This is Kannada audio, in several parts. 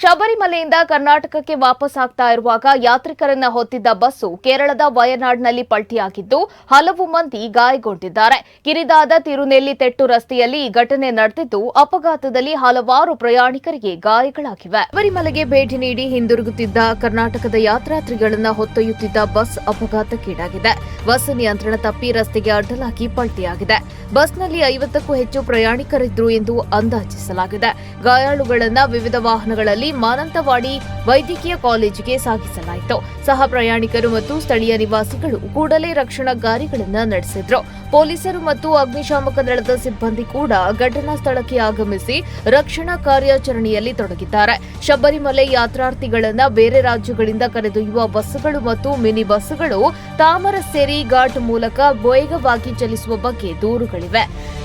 ಶಬರಿಮಲೆಯಿಂದ ಕರ್ನಾಟಕಕ್ಕೆ ವಾಪಸ್ ಆಗ್ತಾ ಇರುವಾಗ ಯಾತ್ರಿಕರನ್ನ ಹೊತ್ತಿದ್ದ ಬಸ್ಸು ಕೇರಳದ ವಯನಾಡ್ನಲ್ಲಿ ಪಲ್ಟಿಯಾಗಿದ್ದು ಹಲವು ಮಂದಿ ಗಾಯಗೊಂಡಿದ್ದಾರೆ. ಕಿರಿದಾದ ತಿರುನೆಲ್ಲಿ ತೆಟ್ಟು ರಸ್ತೆಯಲ್ಲಿ ಈ ಘಟನೆ ನಡೆದಿದ್ದು ಅಪಘಾತದಲ್ಲಿ ಹಲವಾರು ಪ್ರಯಾಣಿಕರಿಗೆ ಗಾಯಗಳಾಗಿವೆ. ಶಬರಿಮಲೆಗೆ ಭೇಟಿ ನೀಡಿ ಹಿಂದಿರುಗುತ್ತಿದ್ದ ಕರ್ನಾಟಕದ ಯಾತ್ರಾರ್ಥಿಗಳನ್ನ ಹೊತ್ತೊಯ್ಯುತ್ತಿದ್ದ ಬಸ್ ಅಪಘಾತಕ್ಕೀಡಾಗಿದೆ. ಬಸ್ ನಿಯಂತ್ರಣ ತಪ್ಪಿ ರಸ್ತೆಗೆ ಅಡ್ಡಲಾಗಿ ಪಲ್ಟಿಯಾಗಿದೆ. ಬಸ್ನಲ್ಲಿ ಐವತ್ತಕ್ಕೂ ಹೆಚ್ಚು ಪ್ರಯಾಣಿಕರಿದ್ರು ಎಂದು ಅಂದಾಜಿಸಲಾಗಿದೆ. ಗಾಯಾಳುಗಳನ್ನ ವಿವಿಧ ವಾಹನಗಳಲ್ಲಿ ಮಾನಂತವಾಡಿ ವೈದ್ಯಕೀಯ ಕಾಲೇಜಿಗೆ ಸಾಗಿಸಲಾಯಿತು. ಸಹ ಪ್ರಯಾಣಿಕರು ಮತ್ತು ಸ್ಥಳೀಯ ನಿವಾಸಿಗಳು ಕೂಡಲೇ ರಕ್ಷಣಾ ಕಾರ್ಯಗಳನ್ನು ನಡೆಸಿದ್ರು. ಪೊಲೀಸರು ಮತ್ತು ಅಗ್ನಿಶಾಮಕ ದಳದ ಸಿಬ್ಬಂದಿ ಕೂಡ ಘಟನಾ ಸ್ಥಳಕ್ಕೆ ಆಗಮಿಸಿ ರಕ್ಷಣಾ ಕಾರ್ಯಾಚರಣೆಯಲ್ಲಿ ತೊಡಗಿದ್ದಾರೆ. ಶಬರಿಮಲೆ ಯಾತ್ರಾರ್ಥಿಗಳನ್ನ ಬೇರೆ ರಾಜ್ಯಗಳಿಂದ ಕರೆದೊಯ್ಯುವ ಬಸ್ಸುಗಳು ಮತ್ತು ಮಿನಿ ಬಸ್ಸುಗಳು ತಾಮರಸೇರಿ ಘಾಟ್ ಮೂಲಕ ವೇಗವಾಗಿ ಚಲಿಸುವ ಬಗ್ಗೆ ದೂರುಗಳಿವೆ.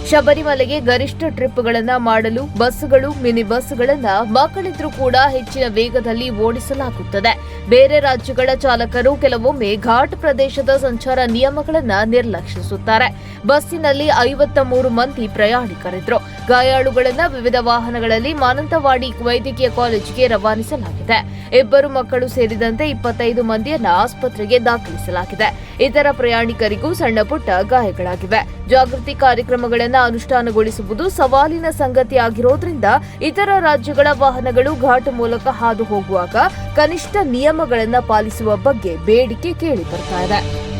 ಶಬರಿಮಲೆಗೆ ಗರಿಷ್ಠ ಟ್ರಿಪ್ಗಳನ್ನು ಮಾಡಲು ಬಸ್ಸುಗಳು, ಮಿನಿ ಬಸ್ಗಳನ್ನು ಮಕ್ಕಳಿದ್ರೂ ಕೂಡ ಹೆಚ್ಚಿನ ವೇಗದಲ್ಲಿ ಓಡಿಸಲಾಗುತ್ತದೆ. ಬೇರೆ ರಾಜ್ಯಗಳ ಚಾಲಕರು ಕೆಲವೊಮ್ಮೆ ಘಾಟ್ ಪ್ರದೇಶದ ಸಂಚಾರ ನಿಯಮಗಳನ್ನು ನಿರ್ಲಕ್ಷಿಸುತ್ತಾರೆ. ಬಸ್ಸಿನಲ್ಲಿ ಐವತ್ತ ಮೂರು ಮಂದಿ ಪ್ರಯಾಣಿಕರಿದ್ರು ಗಾಯಾಳುಗಳನ್ನು ವಿವಿಧ ವಾಹನಗಳಲ್ಲಿ ಮಾನಂತವಾಡಿ ವೈದ್ಯಕೀಯ ಕಾಲೇಜಿಗೆ ರವಾನಿಸಲಾಗಿದೆ. ಇಬ್ಬರು ಮಕ್ಕಳು ಸೇರಿದಂತೆ ಇಪ್ಪತ್ತೈದು ಮಂದಿಯನ್ನ ಆಸ್ಪತ್ರೆಗೆ ದಾಖಲಿಸಲಾಗಿದೆ. ಇತರ ಪ್ರಯಾಣಿಕರಿಗೂ ಸಣ್ಣ ಪುಟ್ಟ ಗಾಯಗಳಾಗಿವೆ. ಜಾಗೃತಿ ಕಾರ್ಯಕ್ರಮಗಳನ್ನು ಅನುಷ್ಠಾನಗೊಳಿಸುವುದು ಸವಾಲಿನ ಸಂಗತಿಯಾಗಿರೋದ್ರಿಂದ ಇತರ ರಾಜ್ಯಗಳ ವಾಹನಗಳು ಮೂಲಕ ಹಾದು ಹೋಗುವಾಗ ಕನಿಷ್ಠ ನಿಯಮಗಳನ್ನು ಪಾಲಿಸುವ ಬಗ್ಗೆ ಬೇಡಿಕೆ ಕೇಳಿ ಬರ್ತಾ ಇದೆ.